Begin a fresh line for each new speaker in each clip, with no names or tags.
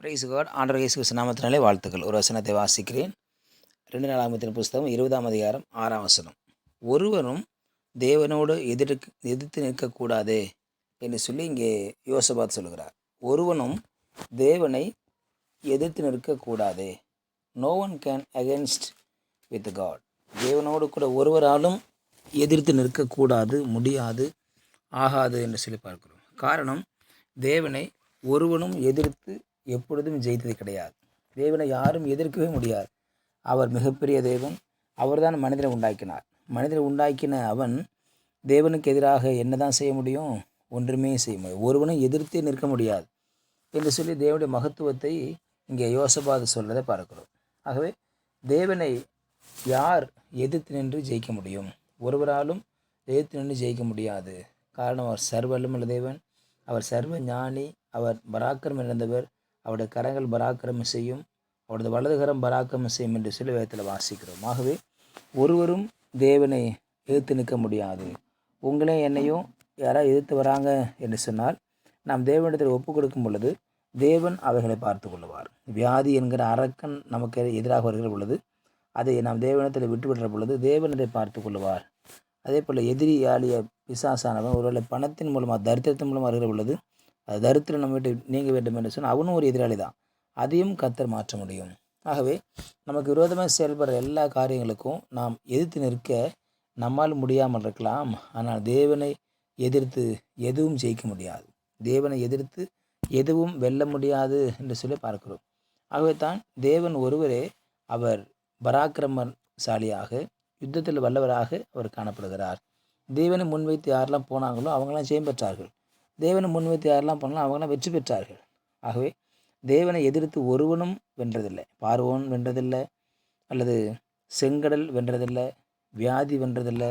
Price God ஆண்டர் இயேசு நாமத்தினாலே வாழ்த்துக்கள். ஒரு வசனத்தை வாசிக்கிறேன். ரெண்டு நாளாமத்தின் புஸ்தகம் இருபதாம் அதிகாரம் ஆறாம் வசனம். ஒருவனும் தேவனோடு எதிர்க்கு எதிர்த்து நிற்கக்கூடாதே என்று சொல்லி இங்கே யோசபாத் சொல்கிறார் ஒருவனும் தேவனை எதிர்த்து நிற்கக்கூடாது. No one can against with God தேவனோடு கூட ஒருவராலும் எதிர்த்து நிற்கக்கூடாது முடியாது ஆகாது என்று சொல்லி பார்க்கிறோம். காரணம் தேவனை ஒருவனும் எதிர்த்து எப்பொழுதும் ஜெயித்தது கிடையாது. தேவனை யாரும் எதிர்க்கவே முடியாது. அவர் மிகப்பெரிய தேவன். அவர்தான் மனிதனை உண்டாக்கினார். மனிதனை உண்டாக்கின அவன் தேவனுக்கு எதிராக என்னதான் செய்ய முடியும்? ஒன்றுமே செய்ய முடியும் ஒருவனும் எதிர்த்தே நிற்க முடியாது. என்று சொல்லி தேவனுடைய மகத்துவத்தை இங்கே யோசபாது சொல்றதை பார்க்கிறோம். ஆகவே தேவனை யார் எதிர்த்து நின்று ஜெயிக்க முடியும்? ஒருவராலும் எதிர்த்து நின்று ஜெயிக்க முடியாது. காரணம் அவர் சர்வ தேவன். அவர் சர்வ ஞானி. அவர் பராக்கிரம் இழந்தவர். அவருடைய கரங்கள் பராக்கிரமம் செய்யும் அவரது வலதுகரம் பராக்கிரமம் செய்யும் என்று சொல்லி வேதத்தில் வாசிக்கிறோம். ஆகவே ஒருவரும் தேவனை எதிர்த்து நிற்க முடியாது. உங்களே என்னையும் யாராவது எதிர்த்து வராங்க என்று சொன்னால் நாம் தேவனிடத்தில் ஒப்பு கொடுக்கும் பொழுது தேவன் அவைகளை பார்த்து கொள்வார் வியாதி என்கிற அரக்கன் நமக்கு எதிராக வருகிற பொழுது அதை நாம் தேவனிடத்தில் விட்டுவிடுற பொழுது தேவன் அதை பார்த்து கொள்வார் அதே போல் எதிரியாளிய பிசாசானவன் ஒருவேளை பணத்தின் மூலமாக தரித்திரத்தின் மூலமாக வருகிற பொழுது அது தரித்திரம் நம்ம விட்டு நீங்க வேண்டும் என்று சொன்னால் அவனும் ஒரு எதிராளி தான். அதையும் கத்தர் மாற்ற முடியும். ஆகவே நமக்கு விரோதமாக செயல்படுற எல்லா காரியங்களுக்கும் நாம் எதிர்த்து நிற்க நம்மால் முடியாமல் இருக்கலாம். ஆனால் தேவனை எதிர்த்து எதுவும் ஜெயிக்க முடியாது. தேவனை எதிர்த்து எதுவும் வெல்ல முடியாது என்று சொல்லி பார்க்கிறோம். ஆகவே தான் தேவன் ஒருவரே அவர் பராக்கிரமசாலியாக யுத்தத்தில் வல்லவராக அவர் காணப்படுகிறார். தேவனை முன்வைத்து யாரெல்லாம் போனாங்களோ அவங்களாம் ஜெயம் பெற்றார்கள். தேவனை முன்வைத்து யாரெல்லாம் பண்ணலாம் அவங்களாம் வெற்றி பெற்றார்கள். ஆகவே தேவனை எதிர்த்து ஒருவனும் வென்றதில்லை. பார்வோன் வென்றதில்லை. அல்லது செங்கடல் வென்றதில்லை. வியாதி வென்றதில்லை.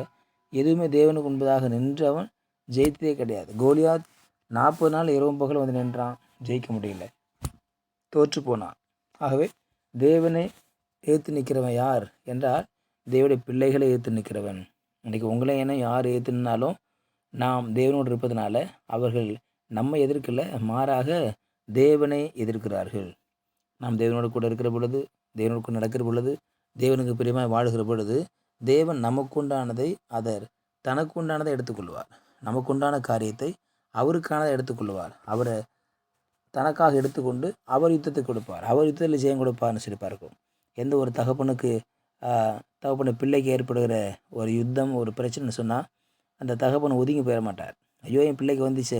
எதுவுமே தேவனுக்கு முன்பதாக நின்று அவன் ஜெயித்ததே கிடையாது. கோலியாத் நாற்பது நாள் இரவும் பகல் வந்து நின்றான். ஜெயிக்க முடியல. தோற்று போனான். ஆகவே தேவனை ஏற்று நிற்கிறவன் யார்? என்றால் தேவடைய பிள்ளைகளை ஏற்று நிற்கிறவன் இன்றைக்கி உங்களை என்ன யார் ஏற்று நின்னாலும் நாம் தேவனோடு இருப்பதனால அவர்கள் நம்மை எதிர்க்கல மாறாக தேவனை எதிர்க்கிறார்கள். நாம் தேவனோடு கூட இருக்கிற பொழுது தேவனோடு கூட நடக்கிற பொழுது தேவனுக்கு பிரியமாக வாழுகிற பொழுது தேவன் நமக்குண்டானதை அதர் தனக்குண்டானதை எடுத்துக்கொள்வார். நமக்குண்டான காரியத்தை அவருக்கானதை எடுத்துக்கொள்வார். அவரை தனக்காக எடுத்துக்கொண்டு அவர் யுத்தத்தை கொடுப்பார். அவர் யுத்தத்தில் ஜெயம் கொடுப்பார்னு சொல்லி பார்க்கும் எந்த ஒரு தகப்பனுக்கு தகப்பன பிள்ளைக்கு ஏற்படுகிற ஒரு யுத்தம் ஒரு பிரச்சனைன்னு சொன்னால் அந்த தகப்பன் ஒதுங்கி போயிட மாட்டார். ஐயோ என் பிள்ளைக்கு வந்துச்சு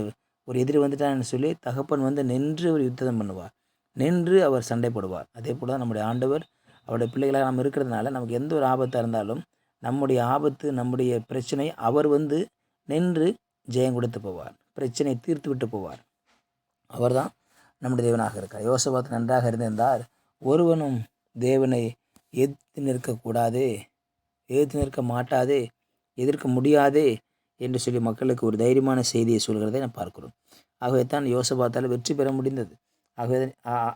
ஒரு எதிரி வந்துட்டான்னு சொல்லி தகப்பன் வந்து நின்று அவர் யுத்தம் பண்ணுவார். நின்று அவர் சண்டை போடுவார் அதே போல் தான் நம்முடைய ஆண்டவர் அவருடைய பிள்ளைகளாக நம்ம இருக்கிறதுனால நமக்கு எந்த ஒரு ஆபத்தாக இருந்தாலும் நம்முடைய ஆபத்து நம்முடைய பிரச்சனை அவர் வந்து நின்று ஜெயம் கொடுத்து போவார். பிரச்சனை தீர்த்து விட்டு போவார். அவர் தான் நம்முடைய தேவனாக இருக்கார் யோசபாத் நன்றாக இருந்திருந்தார் ஒருவனும் தேவனை எதிர்த்து நிற்கக்கூடாது எதிர்த்து நிற்க மாட்டாதே எதிர்க்க முடியாதே என்று சொல்லி மக்களுக்கு ஒரு தைரியமான செய்தியை சொல்கிறதை நான் பார்க்கிறோம். ஆகவே தான் யோசபாத்தால் வெற்றி பெற முடிந்தது. ஆகவே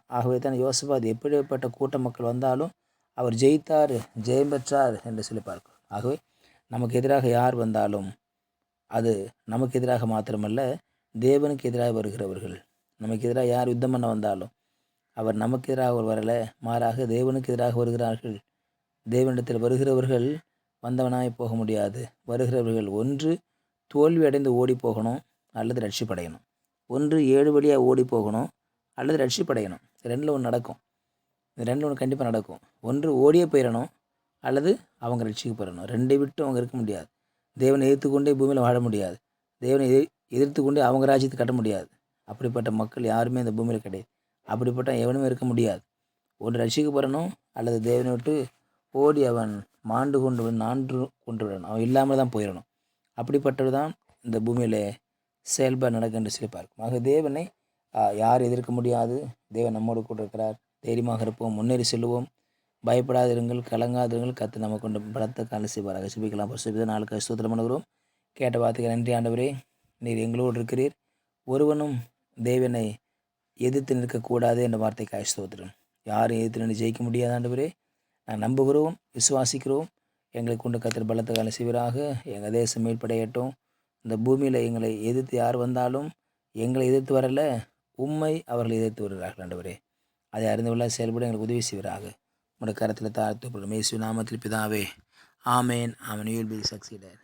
ஆகவே தான் யோசபாத் எப்படிப்பட்ட கூட்ட மக்கள் வந்தாலும் அவர் ஜெயித்தார் ஜெயம் பெற்றார் என்று சொல்லி பார்க்கிறோம். ஆகவே நமக்கு எதிராக யார் வந்தாலும் அது நமக்கு எதிராக மாத்திரமல்ல தேவனுக்கு எதிராக வருகிறவர்கள். நமக்கு எதிராக யார் யுத்தம் பண்ண வந்தாலும் அவர் நமக்கு எதிராக ஒரு வரல மாறாக தேவனுக்கு எதிராக வருகிறார்கள். தேவனிடத்தில் வருகிறவர்கள் வந்தவனாய் போக முடியாது. வருகிறவர்கள் ஒன்று தோல்வி அடைந்து ஓடி போகணும் அல்லது ரட்சிப்படையணும். ஒன்று ஏழு வழியாக ஓடி போகணும் அல்லது ரட்சிப்படையணும். ரெண்டில் ஒன்று நடக்கும். இந்த ரெண்டில் ஒன்று கண்டிப்பாக நடக்கும். ஒன்று ஓடியே போயிடணும் அல்லது அவங்க ரட்சிக்கு போயிடணும் ரெண்டை விட்டு அவங்க இருக்க முடியாது. தேவனை எதிர்த்து கொண்டே பூமியில் வாழ முடியாது. தேவனை எதிர் எதிர்த்து கொண்டே அவங்க ராஜ்யத்தை கட்ட முடியாது. அப்படிப்பட்ட மக்கள் யாருமே இந்த பூமியில் கிடையாது. அப்படிப்பட்ட எவனுமே இருக்க முடியாது. ஒன்று ரட்சிக்க போகிறனும் அல்லது தேவனை விட்டு ஓடி அவன் மாண்டு கொண்டு நான்று கொண்டு விடணும். அவன் இல்லாமல் தான் போயிடணும் அப்படிப்பட்டவர் தான் இந்த பூமியில் செயல்பாடு நடக்க என்று சொல்லி பார்க்கும் ஆக தேவனை யார் எதிர்க்க முடியாது. தேவன் நம்மோடு கூட இருக்கிறார். தைரியமாக இருப்போம். முன்னேறி செல்வோம் பயப்படாதிருங்கள் கலங்காதிருங்கள். கற்று நம்ம கொண்டு பலத்த கால செய்வாராக. சிபிக்கலாம் பரிசுத்த நாளுக்கு ஸ்தோத்திரம் பண்ணுகிறோம். கேட்ட வார்த்தைக்கு நன்றி ஆண்டவரே. நீர் எங்களோடு இருக்கிறீர். ஒருவனும் தேவனை எதிர்த்து நிற்கக்கூடாது என்ற வார்த்தைக்கு ஸ்தோத்திரம். யாரும் எதிர்த்து நின்று ஜெயிக்க முடியாது ஆண்டவரே. நான் நம்புகிறோம் விசுவாசிக்கிறோம். எங்களை கொண்டு கத்திர பலத்த கால சிவராக எங்கள் தேசம் மேற்படையட்டும். இந்த பூமியில் எங்களை எதிர்த்து யார் வந்தாலும் எங்களை எதிர்த்து வரல உண்மை அவர்களை எதிர்த்து வருகிறார்கள் ஆண்டவரே. அதை அறிந்து கொள்ள செயல்பட எங்களுக்கு உதவி செய்வராக. உங்களுடைய கரத்தில் தாழ்த்தப்படும் மேசு நாமத்தில் பிதாவே. ஆமேன். ஆமன். You'll be சக்சீடர்